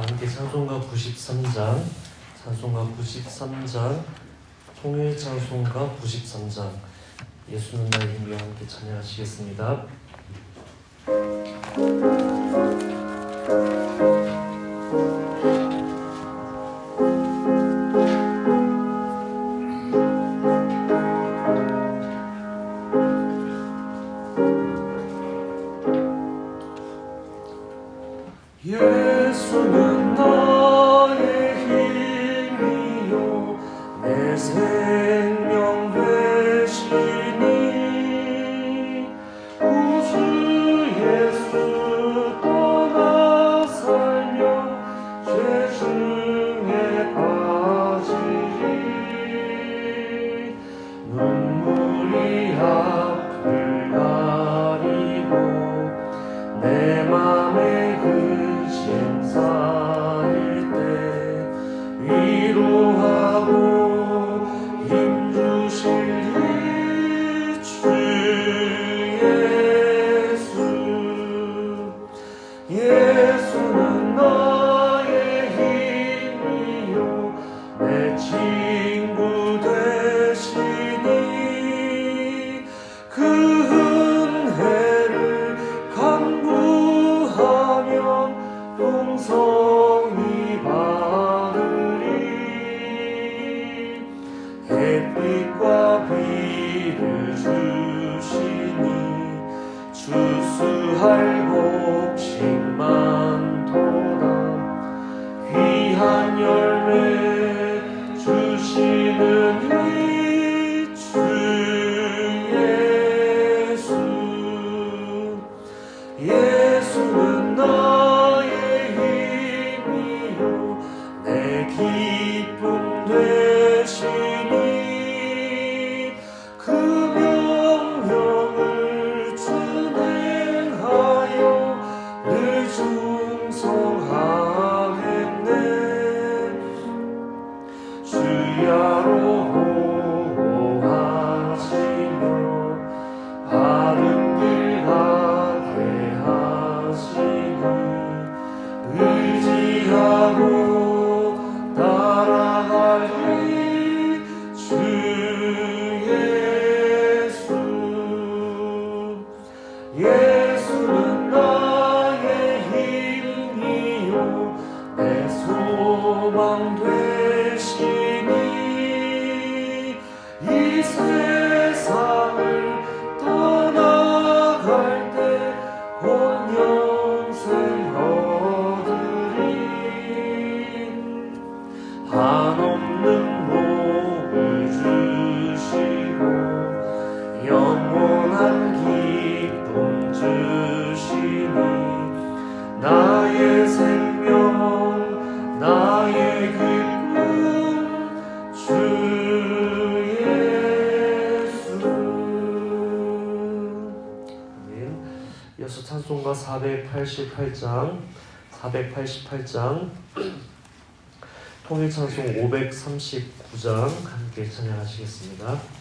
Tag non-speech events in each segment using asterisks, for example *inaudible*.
함께 찬송가 93장, 찬송가 93장, 통일 찬송가 93장, 예수는 나의 힘이 함께 찬양하시겠습니다. heart. 시가 488장 488장 통일찬송 539장 함께 찬양하시겠습니다.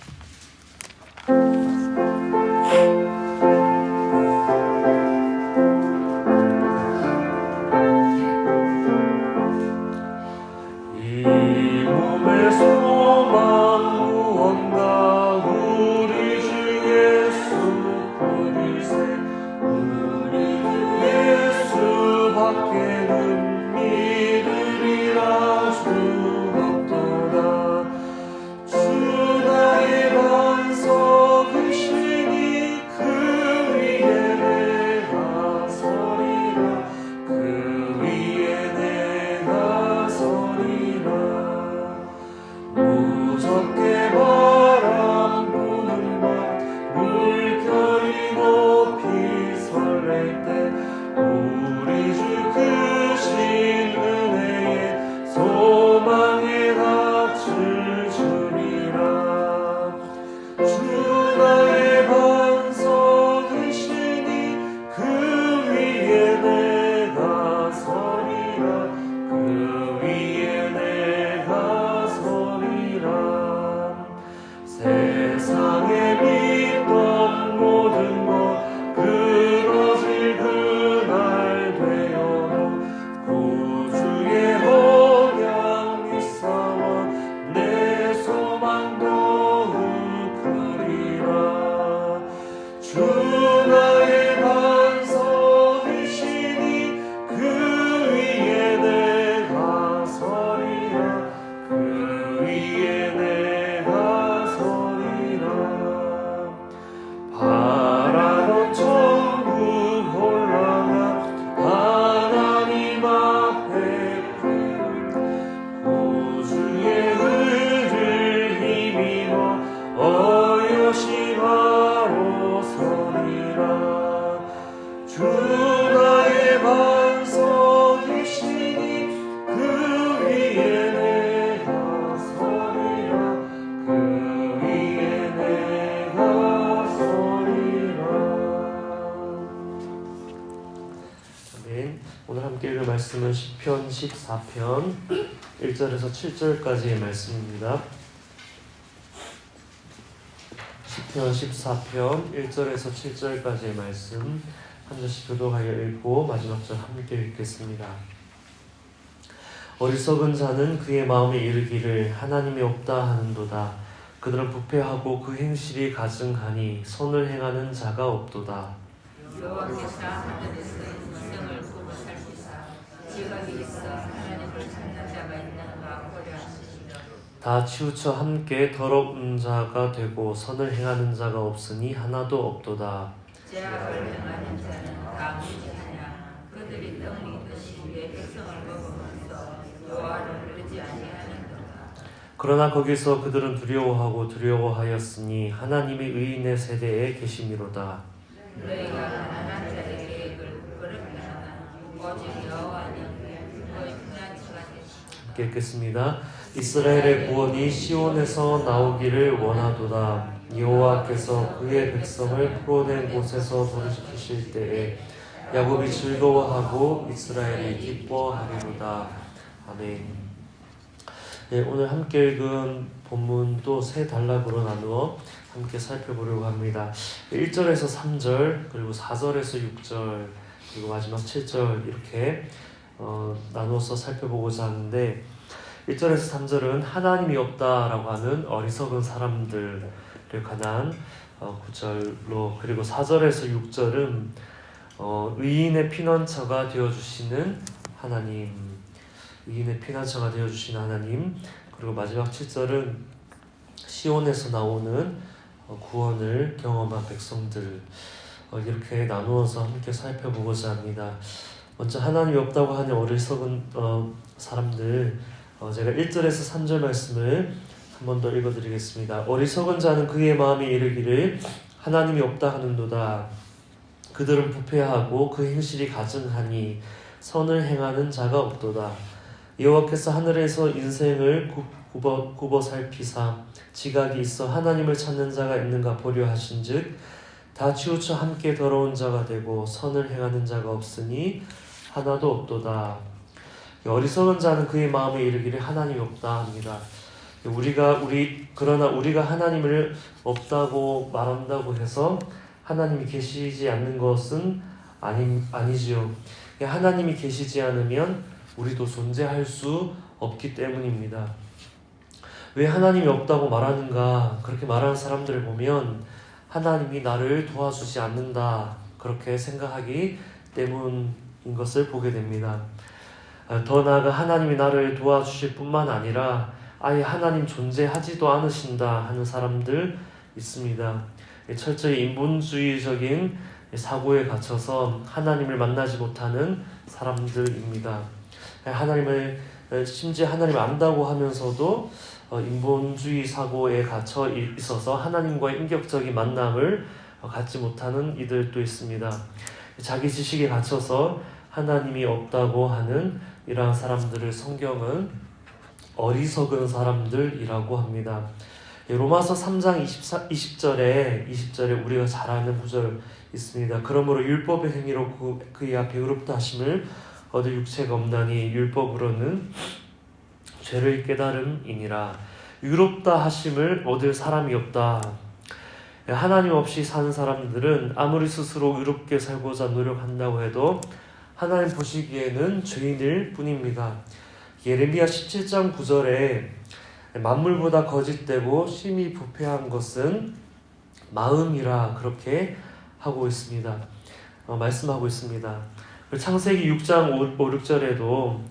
말씀은 시편 14편 1절에서 7절까지의 말씀입니다. 시편 14편 1절에서 7절까지의 말씀 한 절씩 교독하여 읽고 마지막 절 함께 읽겠습니다. 어리석은 자는 그의 마음에 이르기를 하나님이 없다 하는도다. 그들은 부패하고 그 행실이 가증하니 선을 행하는 자가 없도다. 지각이 있어 하나님을 찾는 자가 있는가 고려하시리라 다 치우쳐 함께 더러운 자가 되고 선을 행하는 자가 없으니 하나도 없도다. 제약을 행하는 자는 다 무지하냐 그들이 떡리듯이 내 백성을 먹으면서 여호와를 그러지 아니하는도다 그러나 거기서 그들은 두려워하고 두려워하였으니 하나님의 의인의 세대에 계심이로다. 너희가 가난한 자의 계획을 부끄럽게 하나 오직 여호와는 너희 피난처가 되시고 함께 읽겠습니다. 이스라엘의 구원이 시온에서 나오기를 원하도다. 여호와께서 그의 백성을 풀어낸 곳에서 도르시키실 때에 야곱이 즐거워하고 이스라엘이 기뻐하리로다. 아멘. 네, 오늘 함께 읽은 본문도 세 단락으로 나누어 함께 살펴보려고 합니다. 1절에서 3절, 그리고 4절에서 6절, 그리고 마지막 7절 이렇게 어, 나누어서 살펴보고자 하는데 1절에서 3절은 하나님이 없다라고 하는 어리석은 사람들에 관한 어, 구절로 그리고 4절에서 6절은 어, 의인의 피난처가 되어주시는 하나님 의인의 피난처가 되어주시는 하나님 그리고 마지막 7절은 시온에서 나오는 어, 구원을 경험한 백성들 어, 이렇게 나누어서 함께 살펴보고자 합니다. 먼저 하나님이 없다고 하는 어리석은 어, 사람들 어, 제가 1절에서 3절 말씀을 한 번 더 읽어드리겠습니다. 어리석은 자는 그의 마음에 이르기를 하나님이 없다 하는도다. 그들은 부패하고 그 행실이 가증하니 선을 행하는 자가 없도다. 여호와께서 하늘에서 인생을 굽- 굽어, 굽어 살피사 지각이 있어 하나님을 찾는 자가 있는가 보려 하신즉 다 치우쳐 함께 더러운 자가 되고 선을 행하는 자가 없으니 하나도 없도다. 어리석은 자는 그의 마음에 이르기를 하나님이 없다 합니다. 우리가 우리 그러나 우리가 하나님을 없다고 말한다고 해서 하나님이 계시지 않는 것은 아니 아니지요. 하나님이 계시지 않으면 우리도 존재할 수 없기 때문입니다. 왜 하나님이 없다고 말하는가? 그렇게 말하는 사람들을 보면 하나님이 나를 도와주지 않는다. 그렇게 생각하기 때문인 것을 보게 됩니다. 아, 더 나아가 하나님이 나를 도와주실 뿐만 아니라 아예 하나님 존재하지도 않으신다 하는 사람들 있습니다. 철저히 인본주의적인 사고에 갇혀서 하나님을 만나지 못하는 사람들입니다. 하나님을 심지어 하나님을 안다고 하면서도 어, 인본주의 사고에 갇혀 있어서 하나님과의 인격적인 만남을 어, 갖지 못하는 이들도 있습니다. 자기 지식에 갇혀서 하나님이 없다고 하는 이러한 사람들을 성경은 어리석은 사람들이라고 합니다. 예, 로마서 3장 24, 20절에 20절에 우리가 잘 아는 구절 있습니다. 그러므로 율법의 행위로 그, 그의 앞에 의롭다 하심을 얻을 육체가 없나니 율법으로는 죄를 깨달음이니라 의롭다 하심을 얻을 사람이 없다. 예, 하나님 없이 사는 사람들은 아무리 스스로 의롭게 살고자 노력한다고 해도 하나님 보시기에는 죄인일 뿐입니다. 예레미야 17장 9절에 만물보다 거짓되고 심히 부패한 것은 마음이라 그렇게 하고 있습니다. 어, 말씀하고 있습니다. 창세기 6장 5, 5 6절에도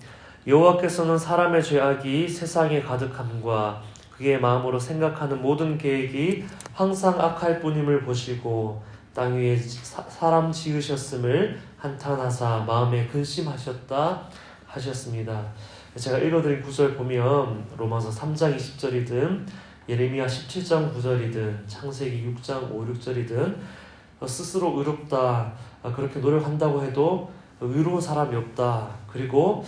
여호와께서는 사람의 죄악이 세상에 가득함과 그의 마음으로 생각하는 모든 계획이 항상 악할 뿐임을 보시고 땅 위에 사, 사람 지으셨음을 한탄하사 마음에 근심하셨다 하셨습니다. 제가 읽어드린 구절 보면 로마서 3장 20절이든 예레미야 17장 9절이든 창세기 6장 5, 6절이든 스스로 의롭다 아, 그렇게 노력한다고 해도 의로운 사람이 없다. 그리고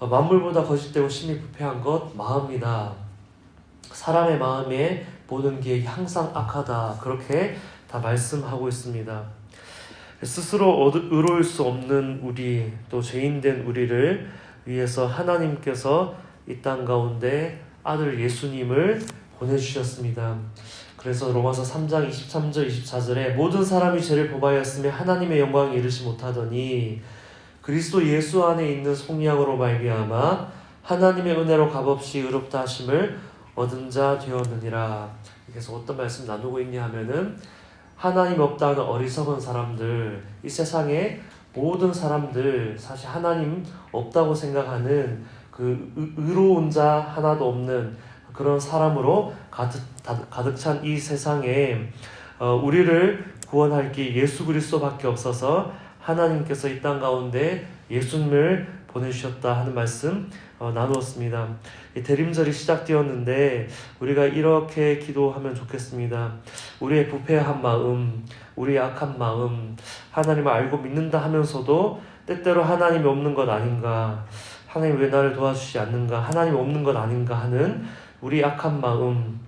만물보다 거짓되고 심히 부패한 것 마음이다. 사람의 마음에 모든 계획이 항상 악하다. 그렇게 다 말씀하고 있습니다. 스스로 얻- 의로울 수 없는 우리 또 죄인된 우리를 위해서 하나님께서 이 땅 가운데 아들 예수님을 보내주셨습니다. 그래서 로마서 3장 23절 24절에 모든 사람이 죄를 범하였으며 하나님의 영광에 이르지 못하더니 그리스도 예수 안에 있는 속량으로 말미암아 하나님의 은혜로 값없이 의롭다 하심을 얻은 자 되었느니라. 그래서 어떤 말씀 나누고 있냐 하면은 하나님 없다는 어리석은 사람들, 이 세상의 모든 사람들 사실 하나님 없다고 생각하는 그 의- 의로운 자 하나도 없는 그런 사람으로 가득, 다- 가득 찬 이 세상에 어, 우리를 구원할 길 예수 그리스도밖에 없어서 하나님께서 이 땅 가운데 예수님을 보내주셨다 하는 말씀 어, 나누었습니다. 이 대림절이 시작되었는데 우리가 이렇게 기도하면 좋겠습니다. 우리의 부패한 마음, 우리의 악한 마음, 하나님을 알고 믿는다 하면서도 때때로 하나님이 없는 것 아닌가, 하나님 왜 나를 도와주시지 않는가, 하나님 없는 것 아닌가 하는 우리 악한 마음,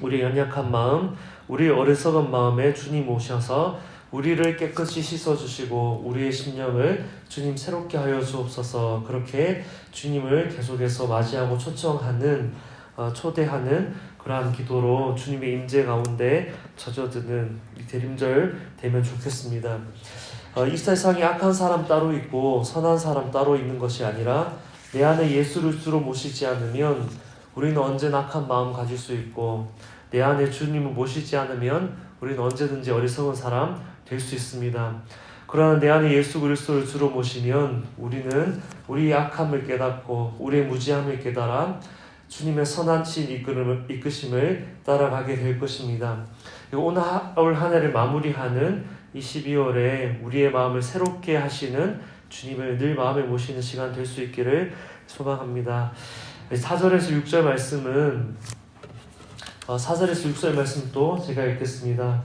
우리 연약한 마음, 우리 어리석은 마음에 주님 오셔서 우리를 깨끗이 씻어주시고 우리의 심령을 주님 새롭게 하여 주옵소서 그렇게 주님을 계속해서 맞이하고 초청하는 어, 초대하는 그러한 기도로 주님의 임재 가운데 젖어드는 이 대림절 되면 좋겠습니다. 어, 이 세상에 악한 사람 따로 있고 선한 사람 따로 있는 것이 아니라 내 안에 예수를 주로 모시지 않으면 우리는 언제나 악한 마음 가질 수 있고 내 안에 주님을 모시지 않으면 우리는 언제든지 어리석은 사람 될 수 있습니다. 그러나 내 안에 예수 그리스도를 주로 모시면 우리는 우리의 악함을 깨닫고 우리의 무지함을 깨달아 주님의 선하신 이끌음을, 이끄심을 따라가게 될 것입니다. 오늘 한 해를 마무리하는 이 12월에 우리의 마음을 새롭게 하시는 주님을 늘 마음에 모시는 시간 될 수 있기를 소망합니다. 4절에서 6절 말씀은 어, 4절에서 6절 말씀도 제가 읽겠습니다.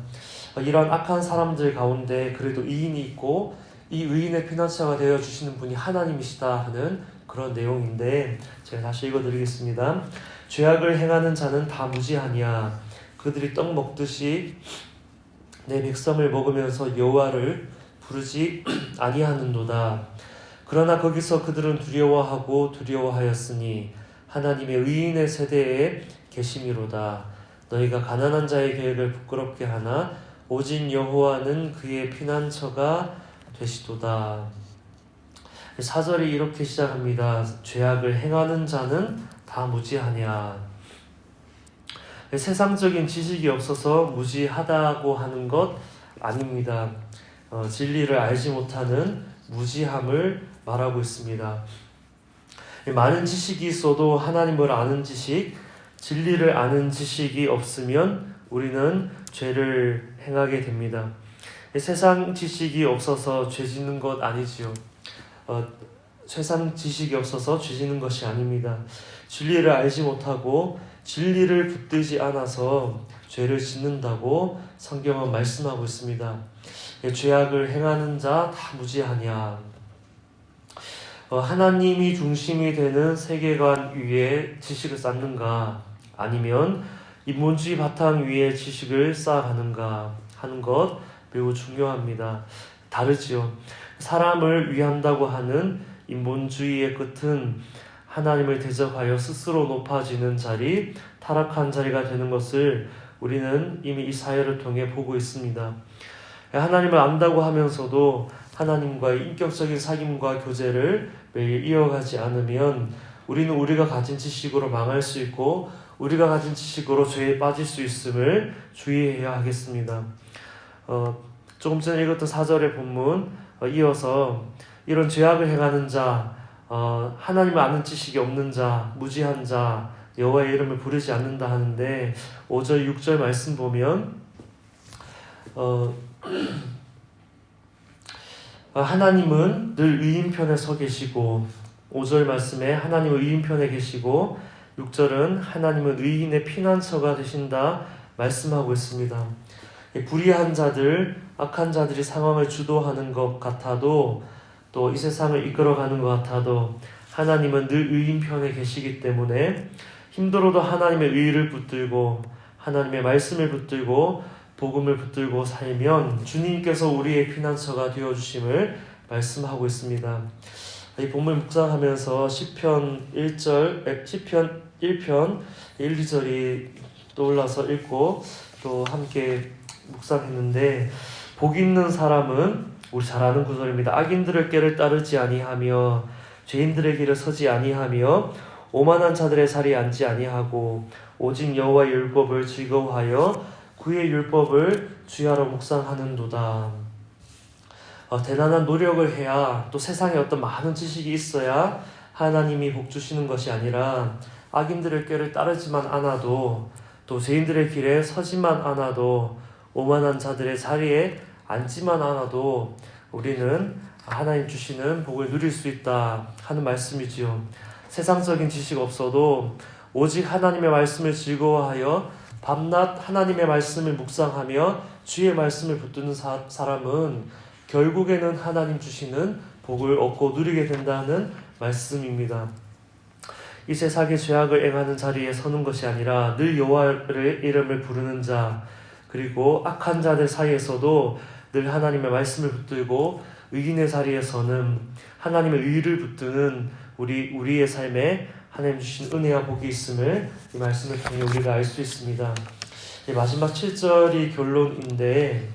어, 이런 악한 사람들 가운데 그래도 의인이 있고 이 의인의 피난처가 되어 주시는 분이 하나님이시다 하는 그런 내용인데 제가 다시 읽어드리겠습니다. 죄악을 행하는 자는 다 무지하니야 그들이 떡 먹듯이 내 백성을 먹으면서 여호와를 부르지 *clears throat* 아니하는도다. 그러나 거기서 그들은 두려워하고 두려워하였으니 하나님의 의인의 세대에 계심이로다. 너희가 가난한 자의 계획을 부끄럽게 하나 오직 여호와는 그의 피난처가 되시도다. 사절이 이렇게 시작합니다. 죄악을 행하는 자는 다 무지하냐. 세상적인 지식이 없어서 무지하다고 하는 것 아닙니다. 어, 진리를 알지 못하는 무지함을 말하고 있습니다. 많은 지식이 있어도 하나님을 아는 지식, 진리를 아는 지식이 없으면 우리는 죄를 행하게 됩니다. 세상 지식이 없어서 죄 짓는 것 아니지요. 어, 세상 지식이 없어서 죄 짓는 것이 아닙니다. 진리를 알지 못하고 진리를 붙들지 않아서 죄를 짓는다고 성경은 말씀하고 있습니다. 예, 죄악을 행하는 자 다 무지하냐. 어, 하나님이 중심이 되는 세계관 위에 지식을 쌓는가 아니면 인본주의 바탕 위에 지식을 쌓아가는가 하는 것 매우 중요합니다. 다르지요. 사람을 위한다고 하는 인본주의의 끝은 하나님을 대적하여 스스로 높아지는 자리, 타락한 자리가 되는 것을 우리는 이미 이 사회를 통해 보고 있습니다. 하나님을 안다고 하면서도 하나님과의 인격적인 사귐과 교제를 매일 이어가지 않으면 우리는 우리가 가진 지식으로 망할 수 있고 우리가 가진 지식으로 죄에 빠질 수 있음을 주의해야 하겠습니다. 어, 조금 전에 읽었던 4절의 본문 어, 이어서 이런 죄악을 행하는 자, 어, 하나님을 아는 지식이 없는 자, 무지한 자, 여호와의 이름을 부르지 않는다 하는데 5절, 6절 말씀 보면 어, *clears throat* 어, 하나님은 늘 의인 편에 서 계시고 5절 말씀에 하나님은 의인 편에 계시고 6절은 하나님은 의인의 피난처가 되신다 말씀하고 있습니다. 이 불의한 자들, 악한 자들이 상황을 주도하는 것 같아도 또 이 세상을 이끌어가는 것 같아도 하나님은 늘 의인 편에 계시기 때문에 힘들어도 하나님의 의를 붙들고 하나님의 말씀을 붙들고 복음을 붙들고 살면 주님께서 우리의 피난처가 되어 주심을 말씀하고 있습니다. 이 본문 묵상하면서 시편 1절 시편 1편 1, 2절이 떠올라서 읽고 또 함께 묵상했는데 복 있는 사람은 우리 잘 아는 구절입니다. 악인들의 꾀를 따르지 아니하며 죄인들의 길을 서지 아니하며 오만한 자들의 자리에 앉지 아니하고 오직 여호와의 율법을 즐거워하여 그의 율법을 주야로 묵상하는도다. 어, 대단한 노력을 해야 또 세상에 어떤 많은 지식이 있어야 하나님이 복 주시는 것이 아니라 악인들의 꾀를 따르지만 않아도 또 죄인들의 길에 서지만 않아도 오만한 자들의 자리에 앉지만 않아도 우리는 하나님 주시는 복을 누릴 수 있다 하는 말씀이지요. 세상적인 지식 없어도 오직 하나님의 말씀을 즐거워하여 밤낮 하나님의 말씀을 묵상하며 주의 말씀을 붙드는 사, 사람은 결국에는 하나님 주시는 복을 얻고 누리게 된다는 말씀입니다. 이 세상의 죄악을 행하는 자리에 서는 것이 아니라 늘 여호와의 이름을 부르는 자 그리고 악한 자들 사이에서도 늘 하나님의 말씀을 붙들고 의인의 자리에서는 하나님의 의를 붙드는 우리 우리의 삶에 하나님 주신 은혜와 복이 있음을 이 말씀을 통해 우리가 알 수 있습니다. 이 마지막 7절이 결론인데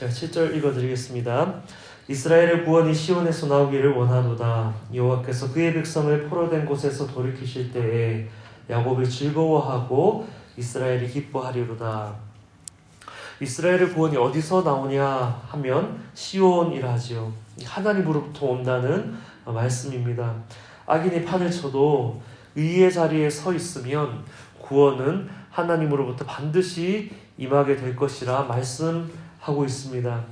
제가 7절 읽어드리겠습니다. 이스라엘의 구원이 시온에서 나오기를 원하도다. 여호와께서 그의 백성을 포로된 곳에서 돌이키실 때에 야곱이 즐거워하고 이스라엘이 기뻐하리로다. 이스라엘의 구원이 어디서 나오냐 하면 시온이라 하지요. 하나님으로부터 온다는 말씀입니다. 악인이 판을 쳐도 의의 자리에 서 있으면 구원은 하나님으로부터 반드시 임하게 될 것이라 말씀 하고 있습니다.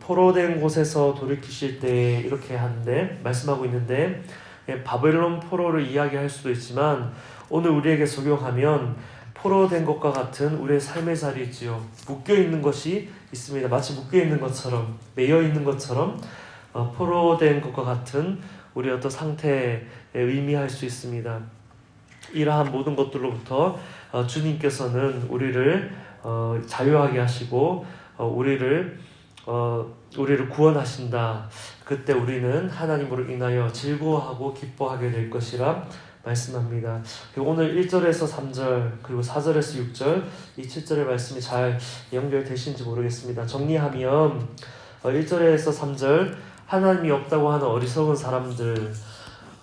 포로된 곳에서 돌이키실 때 이렇게 하는데 말씀하고 있는데 예, 바벨론 포로를 이야기할 수도 있지만 오늘 우리에게 적용하면 포로된 것과 같은 우리의 삶의 자리지요. 묶여 있는 것이 있습니다. 마치 묶여 있는 것처럼 매여 있는 것처럼 어, 포로된 것과 같은 우리 어떤 상태에 의미할 수 있습니다. 이러한 모든 것들로부터 어, 주님께서는 우리를 어, 자유하게 하시고 어, 우리를 어, 우리를 구원하신다. 그때 우리는 하나님으로 인하여 즐거워하고 기뻐하게 될 것이라 말씀합니다. 오늘 1절에서 3절 그리고 4절에서 6절 이 7절의 말씀이 잘 연결되신지 모르겠습니다. 정리하면 어, 1절에서 3절 하나님이 없다고 하는 어리석은 사람들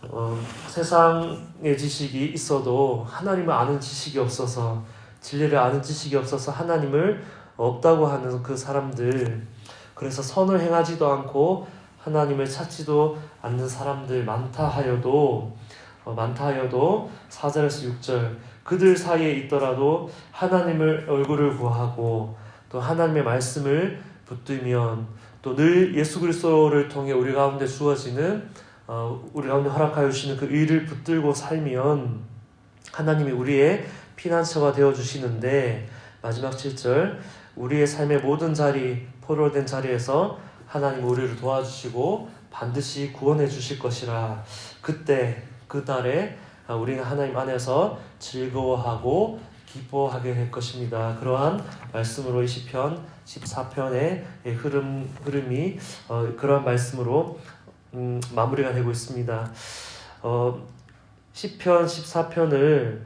어, 세상의 지식이 있어도 하나님을 아는 지식이 없어서 진리를 아는 지식이 없어서 하나님을 없다고 하는 그 사람들. 그래서 선을 행하지도 않고 하나님을 찾지도 않는 사람들 많다 하여도 어, 많다 하여도 4절에서 6절. 그들 사이에 있더라도 하나님을 얼굴을 구하고 또 하나님의 말씀을 붙들면 또 늘 예수 그리스도를 통해 우리 가운데 주어지는 어, 우리 가운데 허락하여 주시는 그 의를 붙들고 살면 하나님이 우리의 피난처가 되어 주시는데 마지막 7절 우리의 삶의 모든 자리 포로된 자리에서 하나님 우리를 도와주시고 반드시 구원해 주실 것이라 그때 그날에 우리는 하나님 안에서 즐거워하고 기뻐하게 될 것입니다. 그러한 말씀으로 이 시편 14편의 흐름 흐름이 어, 그러한 말씀으로 음, 마무리가 되고 있습니다. 어, 시편 14편을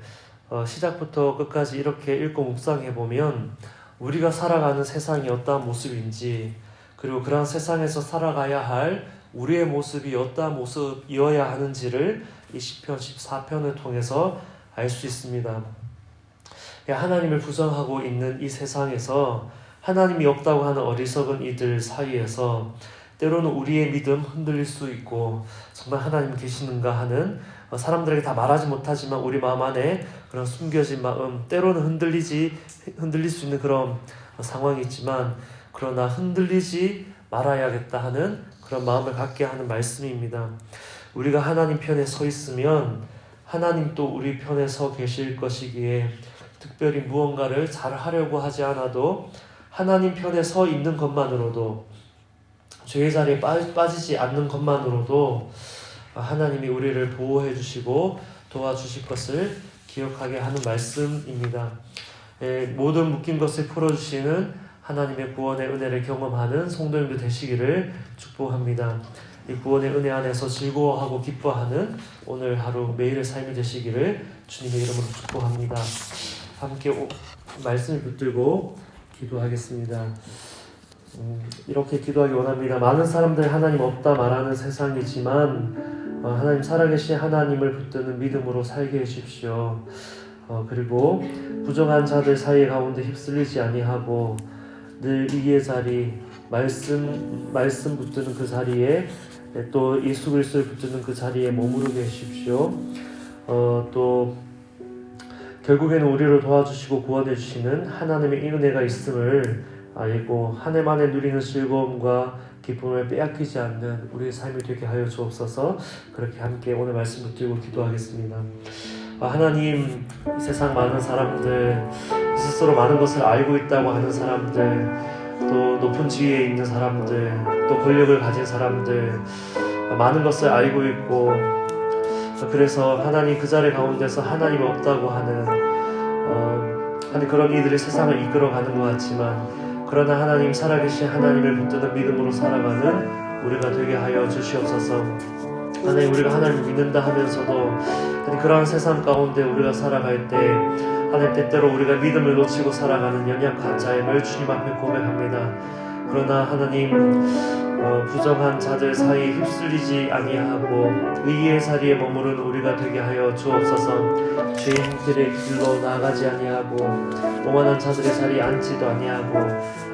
어, 시작부터 끝까지 이렇게 읽고 묵상해 보면 우리가 살아가는 세상이 어떠한 모습인지 그리고 그런 세상에서 살아가야 할 우리의 모습이 어떠한 모습이어야 하는지를 이 시편 14편을 통해서 알 수 있습니다. 하나님을 부정하고 있는 이 세상에서 하나님이 없다고 하는 어리석은 이들 사이에서 때로는 우리의 믿음 흔들릴 수 있고 정말 하나님 계시는가 하는 사람들에게 다 말하지 못하지만 우리 마음 안에 그런 숨겨진 마음 때로는 흔들리지 흔들릴 수 있는 그런 상황이 있지만 그러나 흔들리지 말아야겠다 하는 그런 마음을 갖게 하는 말씀입니다. 우리가 하나님 편에 서 있으면 하나님 또 우리 편에 서 계실 것이기에 특별히 무언가를 잘 하려고 하지 않아도 하나님 편에 서 있는 것만으로도 죄의 자리에 빠지지 않는 것만으로도 하나님이 우리를 보호해 주시고 도와주실 것을 기억하게 하는 말씀입니다. 에, 모든 묶인 것을 풀어주시는 하나님의 구원의 은혜를 경험하는 성도님들 되시기를 축복합니다. 이 구원의 은혜 안에서 즐거워하고 기뻐하는 오늘 하루 매일의 삶이 되시기를 주님의 이름으로 축복합니다. 함께 오- 말씀을 붙들고 기도하겠습니다. 음, 이렇게 기도하기 원합니다. 많은 사람들 하나님 없다 말하는 세상이지만 어, 하나님 살아계신 하나님을 붙드는 믿음으로 살게 해주십시오. 어, 그리고 부정한 자들 사이 가운데 휩쓸리지 아니하고 늘 이의 자리 말씀 말씀 붙드는 그 자리에 네, 또 예수 그리스도를 붙드는 그 자리에 머무르게 해주십시오. 어, 또 결국에는 우리를 도와주시고 구원해 주시는 하나님의 이 은혜가 있음을 알고 한 해만에 누리는 즐거움과 기쁨을 빼앗기지 않는 우리의 삶이 되게 하여 주옵소서. 그렇게 함께 오늘 말씀 붙들고 기도하겠습니다. 아, 하나님 이 세상 많은 사람들 스스로 많은 것을 알고 있다고 하는 사람들 또 높은 지위에 있는 사람들 또 권력을 가진 사람들 아, 많은 것을 알고 있고 그래서 하나님 그 자리 가운데서 하나님 없다고 하는 어, 하나님 그런 이들이 세상을 이끌어가는 것 같지만 그러나 하나님 살아계신 하나님을 붙드는 믿음으로 살아가는 우리가 되게 하여 주시옵소서. 하나님 우리가 하나님을 믿는다 하면서도 하나님 그러한 세상 가운데 우리가 살아갈 때 하나님 때때로 우리가 믿음을 놓치고 살아가는 연약한 자임을 주님 앞에 고백합니다. 그러나 하나님 어, 부정한 자들 사이에 휩쓸리지 아니하고 의의 자리에 머무른 우리가 되게 하여 주옵소서. 죄인들의 길로 나아가지 아니하고 오만한 자들의 자리에 앉지도 아니하고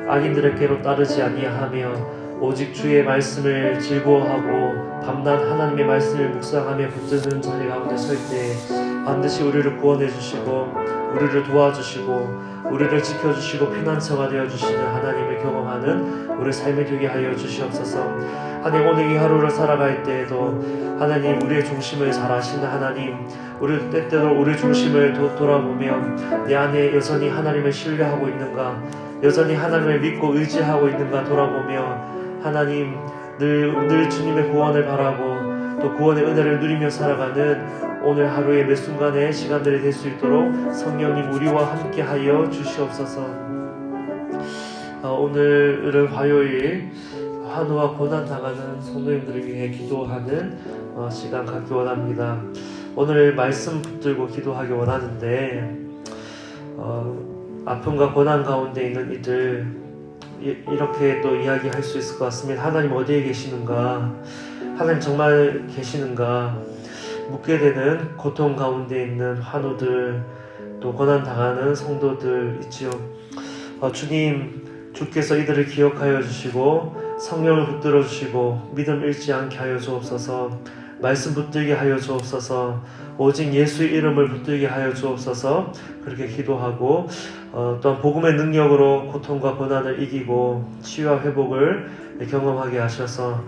악인들에게로 따르지 아니하며 오직 주의 말씀을 즐거워하고 밤낮 하나님의 말씀을 묵상하며 붙드는 자리 가운데 설 때 반드시 우리를 구원해 주시고 우리를 도와주시고 우리를 지켜주시고 피난처가 되어 주시는 하나님을 경험하는 우리 삶이 되게 하여 주시옵소서. 하나님 오늘 이 하루를 살아갈 때에도 하나님 우리의 중심을 잘 아시는 하나님 우리 때때로 우리 중심을 도, 돌아보며 내 안에 여전히 하나님을 신뢰하고 있는가 여전히 하나님을 믿고 의지하고 있는가 돌아보며 하나님 늘, 늘 주님의 구원을 바라고 또 구원의 은혜를 누리며 살아가는 오늘 하루의 매 순간의 시간들이 될 수 있도록 성령님 우리와 함께 하여 주시옵소서 어, 오늘은 화요일 환우와 고난 당하는 성도님들을 위해 기도하는 어, 시간 갖기 원합니다. 오늘 말씀 붙들고 기도하기 원하는데 어, 아픔과 고난 가운데 있는 이들 이, 이렇게 또 이야기할 수 있을 것 같습니다. 하나님 어디에 계시는가? 하나님 정말 계시는가? 묻게 되는 고통 가운데 있는 환우들 또 고난 당하는 성도들 있지요. 어, 주님 주께서 이들을 기억하여 주시고 성령을 붙들어 주시고 믿음 잃지 않게 하여 주옵소서. 말씀 붙들게 하여 주옵소서. 오직 예수의 이름을 붙들게 하여 주옵소서. 그렇게 기도하고 어, 또한 복음의 능력으로 고통과 고난을 이기고 치유와 회복을 경험하게 하셔서 어,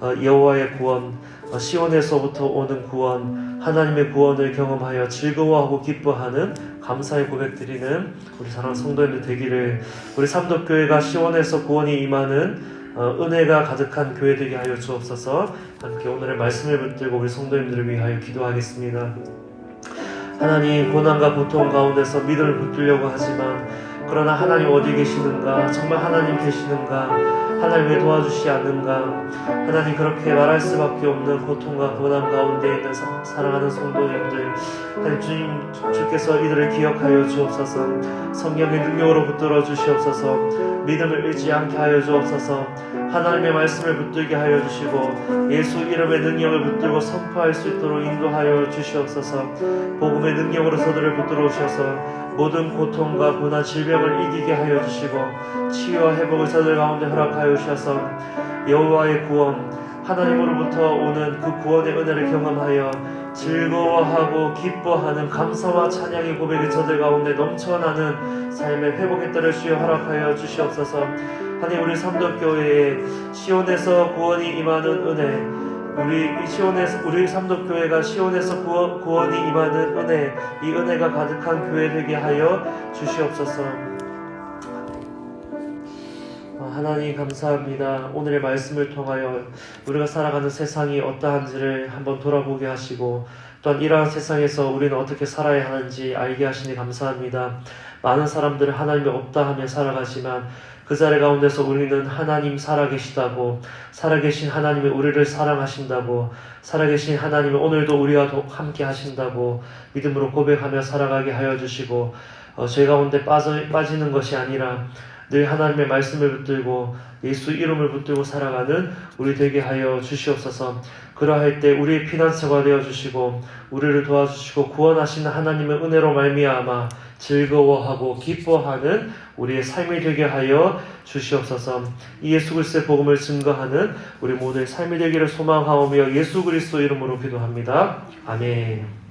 여호와의 구원, 어, 시온에서부터 오는 구원, 하나님의 구원을 경험하여 즐거워하고 기뻐하는 감사의 고백 드리는 우리 사랑하는 성도님들 되기를 우리 삼덕교회가 시온에서 구원이 임하는 어, 은혜가 가득한 교회 되게 하여 주옵소서. 함께 오늘의 말씀을 붙들고 우리 성도님들을 위하여 기도하겠습니다. 하나님 고난과 고통 가운데서 믿음을 붙들려고 하지만 그러나 하나님 어디 계시는가 정말 하나님 계시는가 하나님 왜 도와주시 않는가? 하나님 그렇게 말할 수밖에 없는 고통과 고난 가운데 있는 사, 사랑하는 성도님들 하나님 주님 주- 주께서 이들을 기억하여 주옵소서. 성령의 능력으로 붙들어 주시옵소서. 믿음을 잃지 않게 하여 주옵소서. 하나님의 말씀을 붙들게 하여 주시고 예수 이름의 능력을 붙들고 선포할 수 있도록 인도하여 주시옵소서. 복음의 능력으로 저들을 붙들어 주셔서 모든 고통과 고난 질병을 이기게 하여 주시고 치유와 회복을 저들 가운데 허락하여 주셔서. 여호와의 구원 하나님으로부터 오는 그 구원의 은혜를 경험하여 즐거워하고 기뻐하는 감사와 찬양의 고백이 저들 가운데 넘쳐나는 삶의 회복의 때를 주여 허락하여 주시옵소서. 하나님 우리 삼덕교회에 시온에서 구원이 임하는 은혜 우리 이 시온에서 우리 삼덕교회가 시온에서 구원, 구원이 임하는 은혜 이 은혜가 가득한 교회 되게 하여 주시옵소서. 어, 하나님 감사합니다. 오늘의 말씀을 통하여 우리가 살아가는 세상이 어떠한지를 한번 돌아보게 하시고 또한 이러한 세상에서 우리는 어떻게 살아야 하는지 알게 하시니 감사합니다. 많은 사람들은 하나님이 없다 하며 살아가지만 그 자리 가운데서 우리는 하나님 살아계시다고 살아계신 하나님이 우리를 사랑하신다고 살아계신 하나님이 오늘도 우리와 도- 함께 하신다고 믿음으로 고백하며 살아가게 하여 주시고 어, 저희 가운데 빠져, 빠지는 것이 아니라 늘 하나님의 말씀을 붙들고 예수 이름을 붙들고 살아가는 우리 되게 하여 주시옵소서. 그러할 때 우리의 피난처가 되어 주시고 우리를 도와주시고 구원하시는 하나님의 은혜로 말미암아 즐거워하고 기뻐하는 우리의 삶이 되게 하여 주시옵소서. 이 예수 그리스도의 복음을 증거하는 우리 모두의 삶이 되기를 소망하오며 예수 그리스도 이름으로 기도합니다. 아멘.